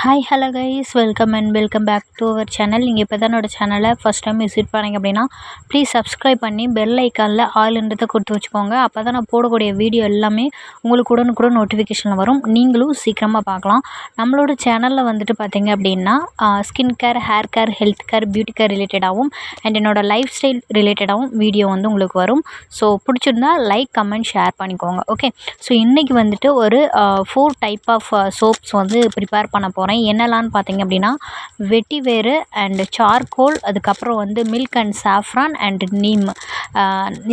Hi hello guys welcome and welcome back to our channel நீங்கள் இப்போ தான் என்னோடய சேனலை ஃபஸ்ட் டைம் விசிட் பண்ணீங்க அப்படின்னா ப்ளீஸ் சப்ஸ்கிரைப் பண்ணி பெல் ஐக்கானில் ஆல்ன்றதை கொடுத்து வச்சுக்கோங்க. அப்போ தான் நான் போடக்கூடிய வீடியோ எல்லாமே உங்களுக்கு உடனுக்குடன் நோட்டிஃபிகேஷனில் வரும். நீங்களும் சீக்கிரமாக பார்க்கலாம். நம்மளோட சேனலில் வந்துட்டு பார்த்தீங்க அப்படின்னா skin care hair care health care beauty care ரிலேட்டடாகவும் and என்னோடய லைஃப் ஸ்டைல் ரிலேட்டடாகவும் வீடியோ வந்து உங்களுக்கு வரும். ஸோ பிடிச்சிருந்தா லைக் கமெண்ட் ஷேர் பண்ணிக்கோங்க. ஓகே ஸோ இன்றைக்கி வந்துட்டு ஒரு ஃபோர் டைப் ஆஃப் சோப்ஸ் வந்து ப்ரிப்பேர் பண்ண போகிறேன் என்னெல்லாம்னு பார்த்தீங்க அப்படின்னா வெட்டிவேரு அண்டு சார்கோல் அதுக்கப்புறம் வந்து milk and saffron and neem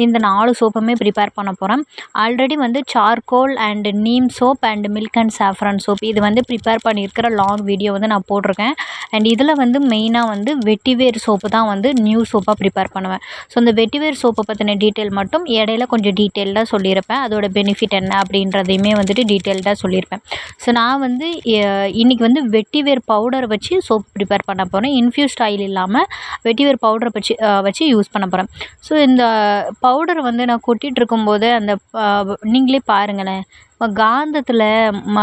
இந்த நாலு சோப்புமே ப்ரிப்பேர் பண்ண போகிறேன் ஆல்ரெடி வந்து charcoal and neem soap and milk and saffron soap இது வந்து ப்ரிப்பேர் பண்ணியிருக்கிற லாங் வீடியோ வந்து நான் போட்டிருக்கேன். அண்ட் இதில் வந்து மெயினாக வந்து வெட்டிவேர் சோப்பு தான் வந்து நியூ சோப்பாக ப்ரிப்பேர் பண்ணுவேன். ஸோ இந்த வெட்டிவேர் சோப்பை பற்றின டீட்டெயில் மட்டும் இடையில கொஞ்சம் டீட்டெயில்டாக சொல்லியிருப்பேன். அதோட பெனிஃபிட் என்ன அப்படின்றதையுமே வந்துட்டு டீட்டெயில்டாக சொல்லியிருப்பேன். ஸோ நான் வந்து இன்றைக்கி வந்து வெட்டிவேர் பவுடர் வச்சு சோப் ப்ரிப்பேர் பண்ண போகிறேன் இன்ஃப்யூஸ்ட் ஆயில் இல்லாமல் வெட்டிவேர் பவுடரை வச்சு வச்சு யூஸ் பண்ண போகிறேன் ஸோ இந்த பவுடர் வந்து நான் கொட்டிகிட்டு இருக்கும்போது அந்த நீங்களே பாருங்களேன். இப்போ காந்தத்தில் ம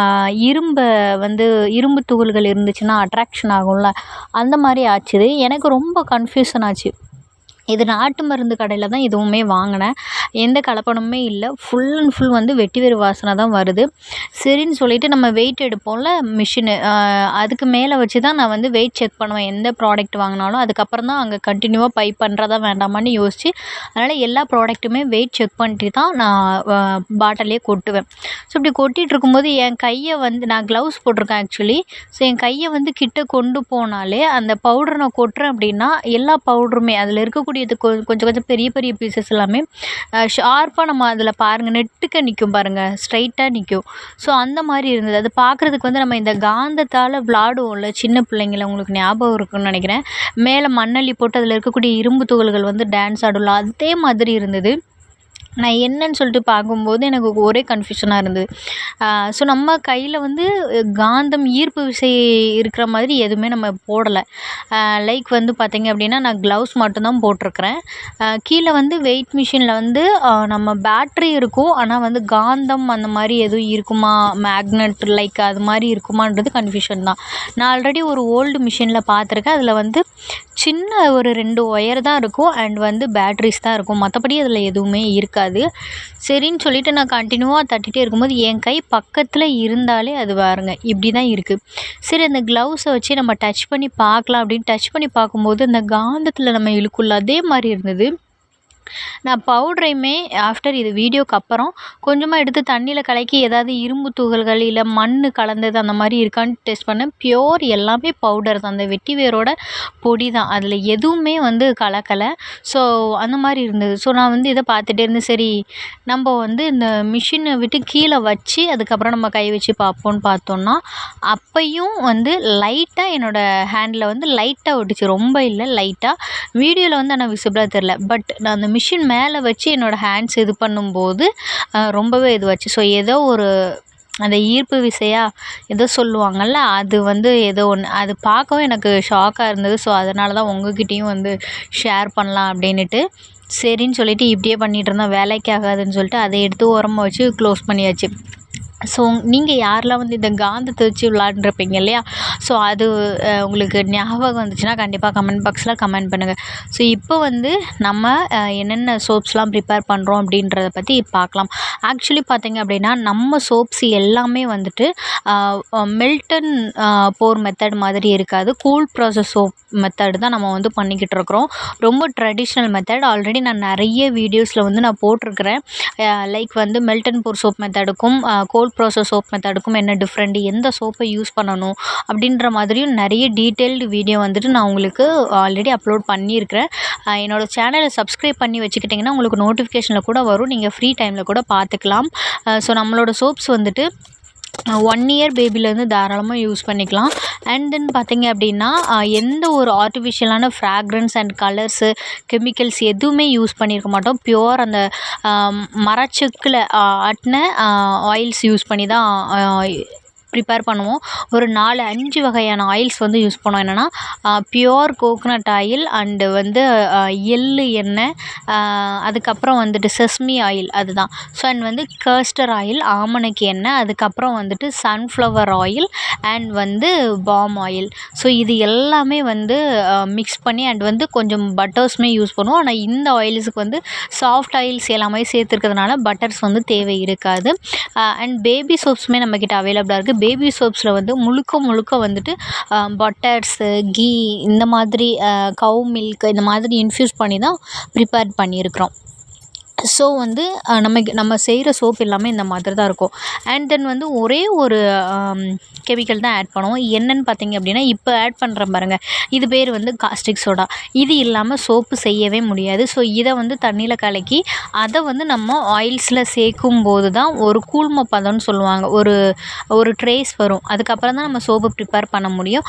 இரும்பை வந்து இரும்பு துகள்கள் இருந்துச்சுன்னா அட்ராக்ஷன் ஆகும்ல. அந்த மாதிரி ஆச்சுது. எனக்கு ரொம்ப கன்ஃபியூஷன் ஆச்சு. இது நாட்டு மருந்து கடையில் தான் இதுவுமே வாங்கினேன். எந்த கலப்படமுமே இல்லை. ஃபுல் அண்ட் ஃபுல் வந்து வெட்டிவேர் வாசனை தான் வருது. சரின்னு சொல்லிவிட்டு நம்ம வெயிட் எடுப்போம்ல மிஷினு அதுக்கு மேலே வச்சு தான் நான் வந்து வெயிட் செக் பண்ணுவேன். எந்த ப்ராடக்ட் வாங்கினாலும் அதுக்கப்புறம் தான் அங்கே கண்டினியூவாக பை பண்ணுறதா வேண்டாமான்னு யோசித்து அதனால் எல்லா ப்ராடக்ட்டுமே வெயிட் செக் பண்ணிட்டு தான் நான் பாட்டிலே கொட்டுவேன். ஸோ இப்படி கொட்டிகிட்டு இருக்கும்போது என் கையை வந்து நான் க்ளவுஸ் போட்டிருக்கேன் ஆக்சுவலி ஸோ என் கையை வந்து கிட்ட கொண்டு போனாலே அந்த பவுடர் நான் கொட்டுறேன் அப்படின்னா எல்லா பவுடருமே அதில் இருக்கக்கூடிய இது கொஞ்சம் கொஞ்சம் பெரிய பெரிய பீசஸ் எல்லாமே ஷார்ப்பாக நம்ம அதில் பாருங்கள் நெட்டுக்க நிற்கும் பாருங்கள் ஸ்ட்ரைட்டாக நிற்கும் ஸோ அந்த மாதிரி இருந்தது. அது பார்க்குறதுக்கு வந்து நம்ம இந்த காந்தத்தால் விளாடுவோம்ல சின்ன பிள்ளைங்கள உங்களுக்கு ஞாபகம் இருக்குன்னு நினைக்கிறேன். மேலே மண்ணள்ளி போட்டு அதில் இருக்கக்கூடிய இரும்பு துகள்கள் வந்து டான்ஸ் ஆடும்ல அதே மாதிரி இருந்தது. நான் என்னன்னு சொல்லிட்டு பார்க்கும்போது எனக்கு ஒரே கன்ஃபியூஷனாக இருந்தது. ஸோ நம்ம கையில் வந்து காந்தம் ஈர்ப்பு விசை இருக்கிற மாதிரி எதுவுமே நம்ம போடலை. லைக் வந்து பார்த்திங்க அப்படின்னா நான் க்ளவுஸ் மட்டும்தான் போட்டிருக்கிறேன். கீழே வந்து வெயிட் மிஷினில் வந்து நம்ம பேட்ரி இருக்கும். ஆனால் வந்து காந்தம் அந்த மாதிரி எதுவும் இருக்குமா? மேக்னெட் லைக் அது மாதிரி இருக்குமான்றது கன்ஃபியூஷன் தான். நான் ஆல்ரெடி ஒரு ஓல்டு மிஷினில் பார்த்துருக்கேன். அதில் வந்து சின்ன ஒரு ரெண்டு ஒயர் தான் இருக்கும். அண்ட் வந்து பேட்ரிஸ் தான் இருக்கும். மற்றபடி அதில் எதுவுமே இருக்காது. சரின்னு சொல்லிட்டு நான் கண்டினியூவாக தட்டிகிட்டே இருக்கும்போது என் கை பக்கத்தில் இருந்தாலே அது பாருங்க இப்படி தான் இருக்குது சரி அந்த க்ளவுஸை வச்சு நம்ம டச் பண்ணி பார்க்கலாம் அப்படின்னு டச் பண்ணி பார்க்கும்போது அந்த காந்தத்தில் நம்ம இழுக்குள்ள அதே மாதிரி இருந்தது. நான் பவுட்ரையுமே ஆஃப்டர் இது வீடியோக்கு அப்புறம் கொஞ்சமாக எடுத்து தண்ணியில் கலக்கி ஏதாவது இரும்பு துகள்கள் இல்லை மண் கலந்தது அந்த மாதிரி இருக்கான்னு டெஸ்ட் பண்ணேன். ப்யூர் எல்லாமே பவுடர் தான். அந்த வெட்டி வேரோட பொடி தான். அதில் எதுவுமே வந்து கலக்கலை. ஸோ அந்த மாதிரி இருந்தது. ஸோ நான் வந்து இதை பார்த்துட்டே இருந்தேன். சரி நம்ம வந்து இந்த மிஷினை விட்டு கீழே வச்சு அதுக்கப்புறம் நம்ம கை வச்சு பார்ப்போம்னு பார்த்தோன்னா அப்பையும் வந்து லைட்டாக என்னோடய ஹேண்டில் வந்து லைட்டாக ஒட்டிச்சு. ரொம்ப இல்லை லைட்டாக வீடியோவில் வந்து ஆனால் விசிபிளாக தெரில பட் நான் அந்த மிஷின் மிஷின் மேலே வச்சு என்னோடய ஹேண்ட்ஸ் இது பண்ணும்போது ரொம்பவே இதுவாச்சு. ஸோ ஏதோ ஒரு அந்த ஈர்ப்பு விசையாக ஏதோ சொல்லுவாங்கள்ல அது வந்து ஏதோ ஒன்று அது பார்க்கவும் எனக்கு ஷாக்காக இருந்தது. ஸோ அதனால தான் உங்ககிட்டேயும் வந்து ஷேர் பண்ணலாம் அப்படின்னுட்டு சரின்னு சொல்லிவிட்டு இப்படியே பண்ணிகிட்டு இருந்தோம். வேலைக்கு ஆகாதுன்னு சொல்லிட்டு அதை எடுத்து ஓரமாக வச்சு க்ளோஸ் பண்ணியாச்சு. ஸோ நீங்கள் யாரெல்லாம் வந்து இந்த காந்தத்தை வச்சு விளாண்டுருப்பீங்க இல்லையா? ஸோ அது உங்களுக்கு ஞாபகம் வந்துச்சுன்னா கண்டிப்பாக கமெண்ட் பாக்ஸில் கமெண்ட் பண்ணுங்கள் ஸோ இப்போ வந்து நம்ம என்னென்ன சோப்ஸ்லாம் ப்ரிப்பேர் பண்ணுறோம் அப்படின்றத பற்றி பார்க்கலாம். ஆக்சுவலி பார்த்திங்க அப்படின்னா நம்ம சோப்ஸ் எல்லாமே வந்துட்டு மில்டன் போர் மெத்தட் மாதிரி இருக்காது. கூல் ப்ராசஸ் சோப் மெத்தட் தான் நம்ம வந்து பண்ணிக்கிட்டு இருக்கிறோம். ரொம்ப ட்ரெடிஷ்னல் மெத்தட் ஆல்ரெடி நான் நிறைய வீடியோஸில் வந்து நான் போட்டிருக்கிறேன். லைக் வந்து மெல்டன் போர் சோப் மெத்தடுக்கும் கோல் கோல்ட் ப்ராசஸ் சோப் மெத்தடுக்கும் என்ன டிஃப்ரெண்ட்டு எந்த சோப்பை யூஸ் பண்ணணும் அப்படின்ற மாதிரியும் நிறைய டீட்டெயில்டு வீடியோ வந்துட்டு நான் உங்களுக்கு ஆல்ரெடி அப்லோட் பண்ணியிருக்கிறேன். என்னோடய சேனலை சப்ஸ்கிரைப் பண்ணி வச்சுக்கிட்டிங்கன்னா உங்களுக்கு நோட்டிஃபிகேஷனில் கூட வரும். நீங்கள் ஃப்ரீ டைமில் கூட பார்த்துக்கலாம். ஸோ நம்மளோட சோப்ஸ் வந்துட்டு ஒன் இயர் பேபிலேருந்து தாராளமாக யூஸ் பண்ணிக்கலாம். அண்ட் தென் பார்த்திங்க அப்படின்னா எந்த ஒரு ஆர்டிஃபிஷியலான ஃப்ராக்ரன்ஸ் அண்ட் கலர்ஸு கெமிக்கல்ஸ் எதுவுமே யூஸ் பண்ணியிருக்க மாட்டோம். ப்யூர் அந்த மரச்செக்கில் ஆட்டின ஆயில்ஸ் யூஸ் பண்ணி தான் ப்ரிப்பேர் பண்ணுவோம். ஒரு நாலு அஞ்சு வகையான ஆயில்ஸ் வந்து யூஸ் பண்ணுவோம். என்னென்னா பியோர் கோகனட் ஆயில் அண்டு வந்து எள்ளு எண்ணெய் அதுக்கப்புறம் வந்துட்டு செஸ்மி ஆயில் அதுதான். ஸோ அண்ட் வந்து கேஸ்டர் ஆயில் ஆமணக்கு எண்ணெய் அதுக்கப்புறம் வந்துட்டு சன்ஃப்ளவர் ஆயில் அண்ட் வந்து பாம் ஆயில் ஸோ இது எல்லாமே வந்து மிக்ஸ் பண்ணி அண்ட் வந்து கொஞ்சம் பட்டர்ஸுமே யூஸ் பண்ணுவோம். ஆனால் இந்த ஆயில்ஸுக்கு வந்து சாஃப்ட் ஆயில்ஸ் எல்லாமே சேர்த்துருக்கிறதுனால பட்டர்ஸ் வந்து தேவை இருக்காது. அண்ட் பேபி சோப்ஸுமே நம்மக்கிட்ட அவைலபிளாக இருக்குது பேபி சோப்ஸில் வந்து முழுக்க முழுக்க வந்துட்டு பட்டர்ஸு கீ இந்த மாதிரி கவ் மில்க் இந்த மாதிரி இன்ஃப்யூஸ் பண்ணி தான் ப்ரிப்பேர் பண்ணியிருக்கிறோம். ஸோ வந்து நமக்கு நம்ம செய்கிற சோப் எல்லாமே இந்த மாதிரி தான் இருக்கும். அண்ட் தென் வந்து ஒரே ஒரு கெமிக்கல் தான் ஆட் பண்ணுவோம். என்னென்னு பார்த்தீங்க அப்படின்னா இப்போ ஆட் பண்ணுறேன் பாருங்கள் இது பேர் வந்து காஸ்டிக் சோடா இது இல்லாமல் சோப்பு செய்யவே முடியாது. ஸோ இதை வந்து தண்ணியில் கலக்கி அதை வந்து நம்ம ஆயில்ஸில் சேர்க்கும் போது தான் ஒரு கூழ்ம பதம்னு சொல்லுவாங்க. ஒரு ஒரு ட்ரேஸ் வரும். அதுக்கப்புறம் தான் நம்ம சோப்பு ப்ரிப்பேர் பண்ண முடியும்.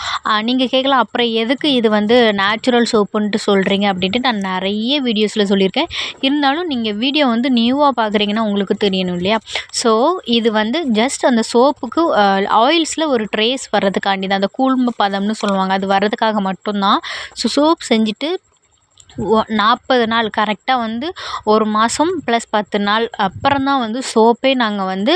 நீங்கள் கேட்கலாம் அப்புறம் எதுக்கு இது வந்து நேச்சுரல் சோப்புன்ட்டு சொல்கிறீங்க அப்படின்ட்டு நான் நிறைய வீடியோஸில் சொல்லியிருக்கேன். இருந்தாலும் நீங்கள் வீடியோ வந்து நியூவாக பார்க்குறீங்கன்னா உங்களுக்கு தெரியணும் இல்லையா? ஸோ இது வந்து ஜஸ்ட் அந்த சோப்புக்கு ஆயில்ஸில் ஒரு ட்ரேஸ் வர்றதுக்காண்டி தான் அந்த கூழ்ம பதம்னு சொல்லுவாங்க. அது வர்றதுக்காக மட்டும்தான். ஸோ சோப் செஞ்சுட்டு ஒ நாற்பது நாள் கரெக்டாக வந்து ஒரு மாதம் ப்ளஸ் பத்து நாள் அப்புறம் தான் வந்து சோப்பே நாங்கள் வந்து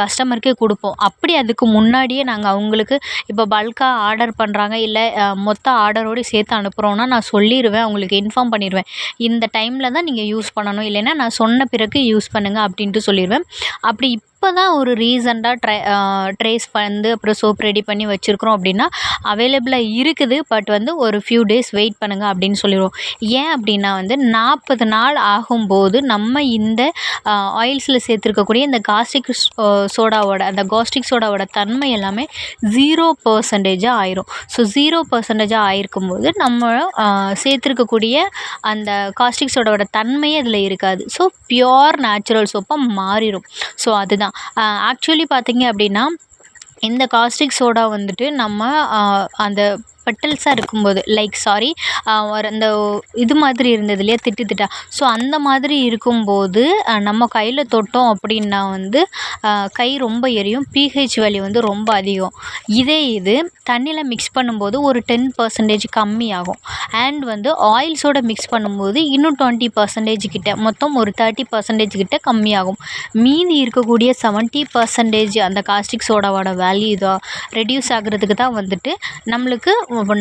கஸ்டமருக்கே கொடுப்போம். அப்படி அதுக்கு முன்னாடியே நாங்கள் அவங்களுக்கு இப்போ பல்காக ஆர்டர் பண்ணுறாங்க இல்லை மொத்த ஆர்டரோடு சேர்த்து அனுப்புகிறோன்னா நான் சொல்லிடுவேன் அவங்களுக்கு இன்ஃபார்ம் பண்ணிடுவேன் இந்த டைமில் தான் நீங்கள் யூஸ் பண்ணணும். இல்லைன்னா நான் சொன்ன பிறகு யூஸ் பண்ணுங்கள் அப்படின்ட்டு சொல்லிடுவேன் அப்படி இப்போ தான் ஒரு ரீசண்டாக ட்ரை ட்ரேஸ் வந்து அப்புறம் சோப் ரெடி பண்ணி வச்சுருக்குறோம் அப்படின்னா அவைலபிளாக இருக்குது. பட் வந்து ஒரு ஃபியூ டேஸ் வெயிட் பண்ணுங்கள் அப்படின்னு சொல்லிடுவோம். ஏன் அப்படின்னா வந்து நாற்பது நாள் ஆகும்போது நம்ம இந்த ஆயில்ஸில் சேர்த்துருக்கக்கூடிய இந்த காஸ்டிக் சோடாவோட அந்த காஸ்டிக் சோடாவோட தன்மை எல்லாமே ஜீரோ பர்சன்டேஜாக ஆயிரும். ஸோ ஜீரோ பர்சன்டேஜாக ஆயிருக்கும் போது நம்ம சேர்த்துருக்கக்கூடிய அந்த காஸ்டிக் சோடாவோட தன்மையே அதில் இருக்காது. ஸோ பியோர் நேச்சுரல் சோப்பாக மாறிடும் ஸோ அதுதான். ஆக்சுவலி பார்த்தீங்க அப்படின்னா இந்த காஸ்டிக் சோடா வந்துட்டு நம்ம அந்த பெட்டல்ஸாக இருக்கும்போது லைக் சாரி ஒரு அந்த இது மாதிரி இருந்தது இல்லையா திட்டு திட்டா. ஸோ அந்த மாதிரி இருக்கும்போது நம்ம கையில் தொட்டோம் அப்படின்னா வந்து கை ரொம்ப எரியும் பிஹெச் வேல்யூ வந்து ரொம்ப அதிகம். இதே இது தண்ணியில் மிக்ஸ் பண்ணும்போது ஒரு டென் பர்சன்டேஜ் கம்மியாகும் அண்ட் வந்து ஆயில்ஸோட மிக்ஸ் பண்ணும்போது இன்னும் டுவெண்ட்டி பர்சன்டேஜ் கிட்ட மொத்தம் ஒரு தேர்ட்டி பர்சன்டேஜ் கிட்ட கம்மியாகும் மீதி இருக்கக்கூடிய செவன்ட்டி பர்சன்டேஜ் அந்த காஸ்டிக் சோடாவோட வேல்யூ இதாக ரெடியூஸ் ஆகுறதுக்கு தான் வந்துட்டு நம்மளுக்கு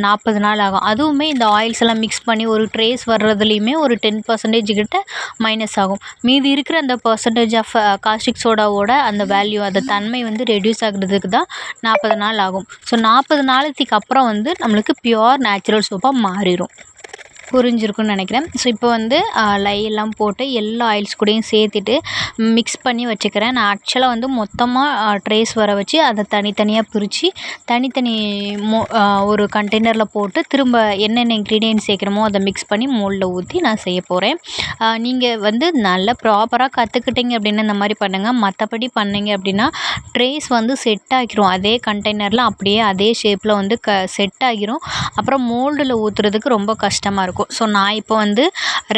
நாற்பது நாள் ஆகும். அதுவுமே இந்த ஆயில்ஸ் எல்லாம் மிக்ஸ் பண்ணி ஒரு ட்ரேஸ் வர்றதுலேயுமே ஒரு டென் பர்சன்டேஜ் கிட்ட மைனஸ் ஆகும். மீதி இருக்கிற அந்த பர்சன்டேஜ் ஆஃப் காஸ்டிக் சோடாவோட அந்த வேல்யூ அந்த தன்மை வந்து ரெடியூஸ் ஆகுறதுக்கு தான் நாற்பது நாள் ஆகும். ஸோ நாற்பது நாளைக்கு அப்புறம் வந்து நம்மளுக்கு பியோர் நேச்சுரல் சோப்பாக மாறிடும் புரிஞ்சிருக்கும்னு நினைக்கிறேன். ஸோ இப்போ வந்து லை எல்லாம் போட்டு எல்லா ஆயில்ஸ் கூடயும் சேர்த்துட்டு மிக்ஸ் பண்ணி வச்சுக்கிறேன். நான் ஆக்சுவலாக வந்து மொத்தமாக ட்ரேஸ் வர வச்சு அதை தனித்தனியாக பிரித்து தனித்தனி மோ ஒரு கண்டெய்னரில் போட்டு திரும்ப என்னென்ன இன்க்ரீடியன்ட் சேர்க்குறோமோ அதை மிக்ஸ் பண்ணி மோல்டில் ஊற்றி நான் செய்ய போகிறேன் நீங்கள் வந்து நல்லா ப்ராப்பராக கற்றுக்கிட்டீங்க அப்படின்னா இந்த மாதிரி பண்ணுங்கள் மற்றபடி பண்ணீங்க அப்படின்னா ட்ரேஸ் வந்து செட் ஆகிரும். அதே கண்டெய்னரில் அப்படியே அதே ஷேப்பில் வந்து க செட் ஆகிரும். அப்புறம் மோல்டில் ஊற்றுறதுக்கு ரொம்ப கஷ்டமாக இருக்கும். ஸோ நான் இப்போ வந்து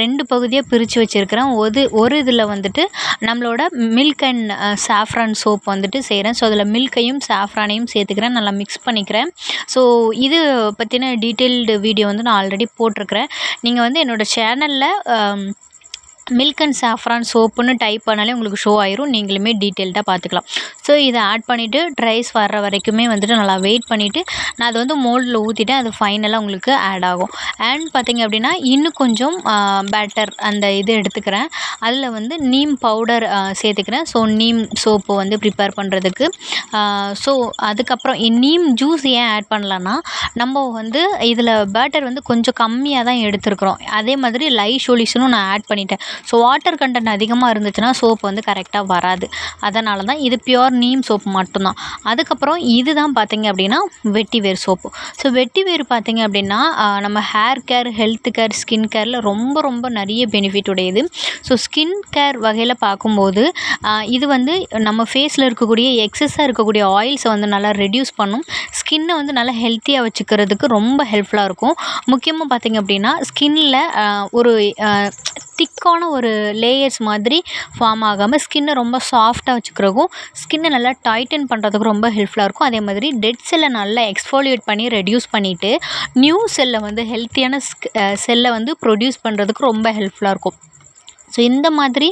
ரெண்டு பகுதியாக பிரித்து வச்சுருக்கிறேன். ஒரு ஒரு இதில் வந்துட்டு நம்மளோட மில்க் அண்ட் சாஃப்ரான் சோப் வந்துட்டு செய்கிறேன் ஸோ அதில் மில்க்கையும் சாஃப்ரானையும் சேர்த்துக்கிறேன். நல்லா மிக்ஸ் பண்ணிக்கிறேன். ஸோ இது பற்றின டீட்டெயில்டு வீடியோ வந்து நான் ஆல்ரெடி போட்டிருக்கிறேன். நீங்கள் வந்து என்னோடய சேனலில் மில்க் அண்ட் சாஃப்ரான் சோப்புன்னு டைப் பண்ணாலே உங்களுக்கு ஷோ ஆயிரும். நீங்களுமே டீட்டெயில்டாக பார்த்துக்கலாம். ஸோ இதை ஆட் பண்ணிவிட்டு ட்ரைஸ் வர்ற வரைக்குமே வந்துட்டு நல்லா வெயிட் பண்ணிவிட்டு நான் அதை வந்து மோல்டில் ஊற்றிட்டேன் அது ஃபைனலாக உங்களுக்கு ஆட் ஆகும். அண்ட் பார்த்திங்க அப்படின்னா இன்னும் கொஞ்சம் பேட்டர் அந்த இது எடுத்துக்கிறேன். அதில் வந்து நீம் பவுடர் சேர்த்துக்கிறேன். ஸோ நீம் சோப்பு வந்து ப்ரிப்பேர் பண்ணுறதுக்கு ஸோ அதுக்கப்புறம் நீம் ஜூஸ் ஏன் ஆட் பண்ணலான்னா நம்ம வந்து இதில் பேட்டர் வந்து கொஞ்சம் கம்மியாக தான் எடுத்துருக்குறோம். அதே மாதிரி லை சொல்யூஷனும் நான் ஆட் பண்ணிட்டேன். ஸோ வாட்டர் கண்டென்ட் அதிகமாக இருந்துச்சுன்னா சோப்பு வந்து கரெக்டாக வராது. அதனால தான் இது பியோர் நீம் சோப்பு மட்டும்தான். அதுக்கப்புறம் இது தான் பார்த்திங்க அப்படின்னா வெட்டி வேர் சோப்பு ஸோ வெட்டி வேர் பார்த்திங்க அப்படின்னா நம்ம hair care health care skin கேரில் ரொம்ப ரொம்ப நிறைய பெனிஃபிட் உடையது. ஸோ ஸ்கின் கேர் வகையில் பார்க்கும்போது இது வந்து நம்ம ஃபேஸில் இருக்கக்கூடிய எக்ஸஸாக இருக்கக்கூடிய ஆயில்ஸை வந்து நல்லா ரெடியூஸ் பண்ணும். ஸ்கின்னை வந்து நல்லா ஹெல்த்தியாக வச்சுக்கிறதுக்கு ரொம்ப ஹெல்ப்ஃபுல்லாக இருக்கும். முக்கியமாக பார்த்திங்க அப்படின்னா ஸ்கின்னில் ஒரு திக்கான ஒரு லேயர்ஸ் மாதிரி ஃபார்ம் ஆகாமல் ஸ்கின்னை ரொம்ப சாஃப்டாக வச்சுக்கிறதுக்கும் ஸ்கின்னை நல்லா டைட்டன் பண்ணுறதுக்கு ரொம்ப ஹெல்ப்ஃபுல்லாக இருக்கும். அதே மாதிரி டெட் செல்லை நல்லா எக்ஸ்ஃபோலியேட் பண்ணி ரெடியூஸ் பண்ணிவிட்டு நியூ செல்லை வந்து ஹெல்த்தியான செல்லை வந்து ப்ரொடியூஸ் பண்ணுறதுக்கு ரொம்ப ஹெல்ப்ஃபுல்லாக இருக்கும். ஸோ இந்த மாதிரி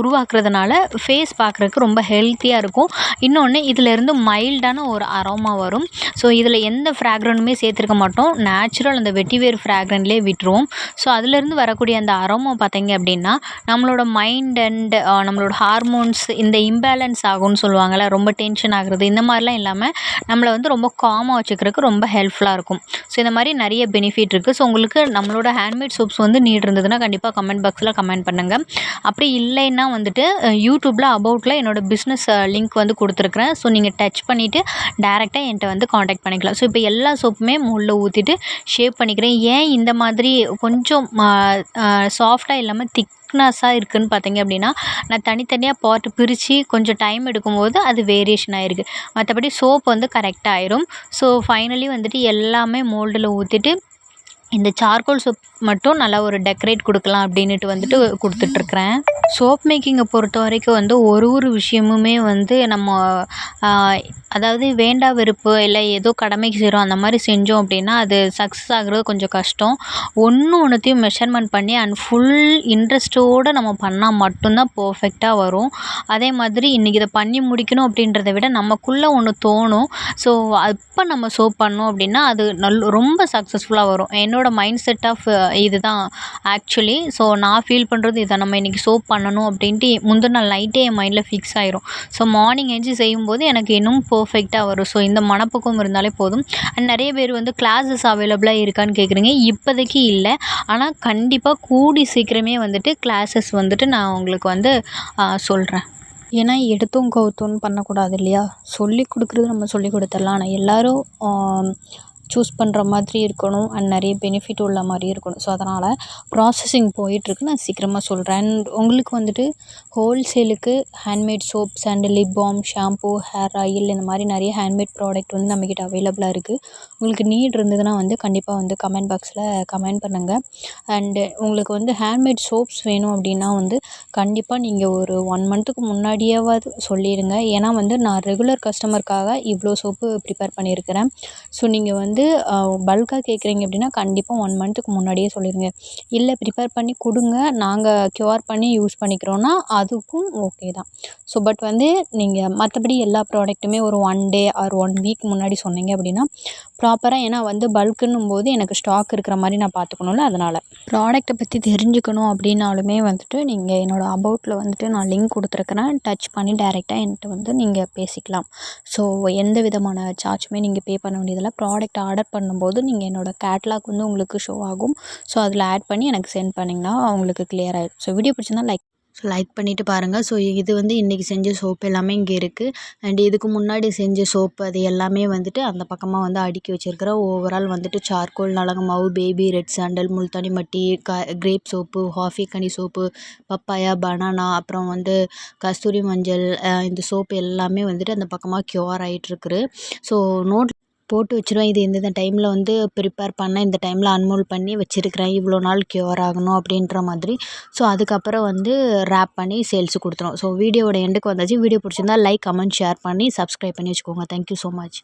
உருவாக்குறதுனால ஃபேஸ் பார்க்குறதுக்கு ரொம்ப ஹெல்த்தியாக இருக்கும். இன்னொன்று இதிலேருந்து மைல்டான ஒரு அரோமா வரும். ஸோ இதில் எந்த ஃப்ராக்ரன்ட்டுமே சேர்த்துருக்க மாட்டோம். நேச்சுரல் அந்த வெட்டிவேர் ஃப்ராக்ரன்ட்லேயே விட்டுருவோம். ஸோ அதுலேருந்து வரக்கூடிய அந்த அரோமா பார்த்தீங்க அப்படின்னா நம்மளோட மைண்ட் அண்ட் நம்மளோட ஹார்மோன்ஸ் இந்த இம்பேலன்ஸ் ஆகும்னு சொல்லுவாங்கள்ல ரொம்ப டென்ஷன் ஆகுறது இந்த மாதிரிலாம் இல்லாமல் நம்மளை வந்து ரொம்ப காமாக வச்சுக்கிறதுக்கு ரொம்ப ஹெல்ப்ஃபுல்லாக இருக்கும். ஸோ இந்த மாதிரி நிறைய பெனிஃபிட் இருக்குது ஸோ உங்களுக்கு நம்மளோட ஹேண்ட்மேட் சோப்ஸ் வந்து நீட் இருந்ததுன்னா கண்டிப்பாக கமெண்ட் பாக்ஸில் கமெண்ட் பண்ணுங்கள் அப்படி இல்லைன்னா வந்துட்டு யூடியூப்பில் அபவுட்டில் என்னோடய பிஸ்னஸ் லிங்க் வந்து கொடுத்துருக்குறேன். ஸோ நீங்கள் டச் பண்ணிவிட்டு டேரெக்டாக என்கிட்ட வந்து காண்டாக்ட் பண்ணிக்கலாம். ஸோ இப்போ எல்லா சோப்புமே முள்ள ஊற்றிட்டு ஷேப் பண்ணிக்கிறேன். ஏன் இந்த மாதிரி கொஞ்சம் சாஃப்டாக இல்லாமல் திக்னஸ்ஸாக இருக்குதுன்னு பார்த்தீங்க அப்படின்னா நான் தனித்தனியாக பாட்டு பிரித்து கொஞ்சம் டைம் எடுக்கும்போது அது வேரியேஷன் ஆகிருக்கு மற்றபடி சோப் வந்து கரெக்டாக ஆயிரும். ஸோ ஃபைனலி வந்துட்டு எல்லாமே மோல்டில் ஊற்றிட்டு இந்த சார்கோல் சோப் மட்டும் நல்லா ஒரு டெக்கரேட் கொடுக்கலாம் அப்படின்னுட்டு வந்துட்டு கொடுத்துட்ருக்குறேன். சோப் மேக்கிங்கை பொறுத்த வரைக்கும் வந்து ஒரு ஒரு விஷயமுமே வந்து நம்ம அதாவது வேண்டா வெறுப்பு இல்லை ஏதோ கடமைக்கு செய்கிறோம் அந்த மாதிரி செஞ்சோம் அப்படின்னா அது சக்ஸஸ் ஆகுறது கொஞ்சம் கஷ்டம். ஒன்று ஒன்றுத்தையும் மெஷர்மெண்ட் பண்ணி அண்ட் ஃபுல் இன்ட்ரெஸ்ட்டோடு நம்ம பண்ணால் மட்டும்தான் பர்ஃபெக்டாக வரும். அதே மாதிரி இன்றைக்கி இதை பண்ணி முடிக்கணும் அப்படின்றத விட நமக்குள்ளே ஒன்று தோணும். ஸோ அப்போ நம்ம சோப் பண்ணோம் அப்படின்னா அது நல் ரொம்ப சக்ஸஸ்ஃபுல்லாக வரும். என்னோடய மைண்ட் செட் ஆஃப் இது தான் ஆக்சுவலி ஸோ நான் ஃபீல் பண்ணுறது இதை நம்ம இன்றைக்கி சோப் பண்ணணும் அப்படின்ட்டு முந்தின நாள் நைட்டே என் மைண்டில் ஃபிக்ஸ் ஆயிரும். ஸோ மார்னிங் எஞ்சி செய்யும்போது எனக்கு இன்னும் பர்ஃபெக்டாக வரும். ஸோ இந்த மனப்பக்குவம் இருந்தாலே போதும். அண்ட் நிறைய பேர் வந்து கிளாஸஸ் அவைலபிளாக இருக்கான்னு கேட்குறீங்க இப்போதைக்கு இல்லை. ஆனால் கண்டிப்பாக கூடி சீக்கிரமே வந்துட்டு கிளாஸஸ் வந்துட்டு நான் உங்களுக்கு வந்து சொல்கிறேன் ஏன்னா எடுத்தும் கவுத்தும்னு பண்ணக்கூடாது இல்லையா? சொல்லி கொடுக்குறது நம்ம சொல்லி கொடுத்துடலாம். ஆனால் எல்லோரும் சூஸ் பண்ணுற மாதிரி இருக்கணும் அண்ட் நிறைய பெனிஃபிட் உள்ள மாதிரி இருக்கணும். ஸோ அதனால் ப்ராசஸிங் போயிட்டுருக்கு. நான் சீக்கிரமாக சொல்கிறேன் அண்ட் உங்களுக்கு வந்துட்டு ஹோல்சேலுக்கு handmade soaps and lip balm shampoo hair oil இந்த மாதிரி நிறைய ஹேண்ட்மேட் ப்ராடக்ட் வந்து நம்மக்கிட்ட அவைலபிளாக இருக்குது உங்களுக்கு நீட் இருந்ததுன்னா வந்து கண்டிப்பாக வந்து கமெண்ட் பாக்ஸில் கமெண்ட் பண்ணுங்கள் அண்டு உங்களுக்கு வந்து ஹேண்ட்மேட் சோப்ஸ் வேணும் அப்படின்னா வந்து கண்டிப்பாக நீங்கள் ஒரு ஒன் மந்த்துக்கு முன்னாடியாவது சொல்லிடுங்க ஏன்னா வந்து நான் ரெகுலர் கஸ்டமருக்காக இவ்வளோ சோப்பு ப்ரிப்பேர் பண்ணியிருக்கிறேன். ஸோ நீங்கள் வந்து வந்து பல்க்காக கேட்குறீங்க அப்படின்னா கண்டிப்பாக ஒன் மந்த்துக்கு முன்னாடியே சொல்லிடுங்க இல்லை ப்ரிப்பேர் பண்ணி கொடுங்க. நாங்கள் க்யூஆர் பண்ணி யூஸ் பண்ணிக்கிறோன்னா அதுக்கும் ஓகே தான். ஸோ பட் வந்து நீங்கள் மற்றபடி எல்லா ப்ராடக்ட்டுமே ஒரு one day or one week முன்னாடி சொன்னீங்க அப்படின்னா ப்ராப்பராக ஏன்னா வந்து பல்க்குன்னும் போது எனக்கு ஸ்டாக் இருக்கிற மாதிரி நான் பார்த்துக்கணும்ல அதனால். ப்ராடக்ட்டை பற்றி தெரிஞ்சுக்கணும் அப்படின்னாலுமே வந்துட்டு நீங்கள் என்னோடய அபவுட்டில் வந்துட்டு நான் லிங்க் கொடுத்துருக்குறேன். டச் பண்ணி டேரெக்டாக என்கிட்ட வந்து நீங்கள் பேசிக்கலாம். ஸோ எந்த விதமான சார்ஜுமே நீங்கள் பே பண்ண வேண்டியதில்லை. ப்ராடக்ட் ஆர்டர் பண்ணும்போது நீங்கள் என்னோடய கேட்லாக் வந்து உங்களுக்கு ஷோ ஆகும். ஸோ அதில் ஆட் பண்ணி எனக்கு சென்ட் பண்ணிங்கன்னா உங்களுக்கு கிளியர் ஆகிடும் ஸோ வீடியோ பிடிச்சிருந்தா லைக் ஸோ லைக் பண்ணிவிட்டு பாருங்கள் ஸோ இது வந்து இன்றைக்கி செஞ்ச சோப்பு எல்லாமே இங்கே இருக்குது அண்ட் இதுக்கு முன்னாடி செஞ்ச சோப்பு அது எல்லாமே வந்துட்டு அந்த பக்கமாக வந்து அடுக்கி வச்சுருக்கிறேன் ஓவரால் வந்துட்டு சார்கோல் நலங்கு மாவு baby red sandal Multani mitti க கிரேப் சோப்பு ஹாஃபி கனி சோப்பு பப்பாயா பனானா அப்புறம் வந்து கஸ்தூரி மஞ்சள் இந்த சோப்பு எல்லாமே வந்துட்டு அந்த பக்கமாக க்யூர் ஆகிட்டுருக்குது ஸோ நோட் போட்டு வச்சுருவேன். இது இந்தந்த டைமில் வந்து ப்ரிப்பேர் பண்ணேன் இந்த டைமில் அன்மோல் பண்ணி வச்சுருக்குறேன். இவ்வளோ நாள் க்யூர் ஆகணும் அப்படின்ற மாதிரி. ஸோ அதுக்கப்புறம் வந்து ரேப் பண்ணி சேல்ஸுக்கு கொடுத்துருவோம் ஸோ வீடியோவோட எண்டுக்கு வந்தாச்சு. வீடியோ பிடிச்சிருந்தா லைக் கமெண்ட் ஷேர் பண்ணி சப்ஸ்கிரைப் பண்ணி வச்சுக்கோங்க. Thank you so much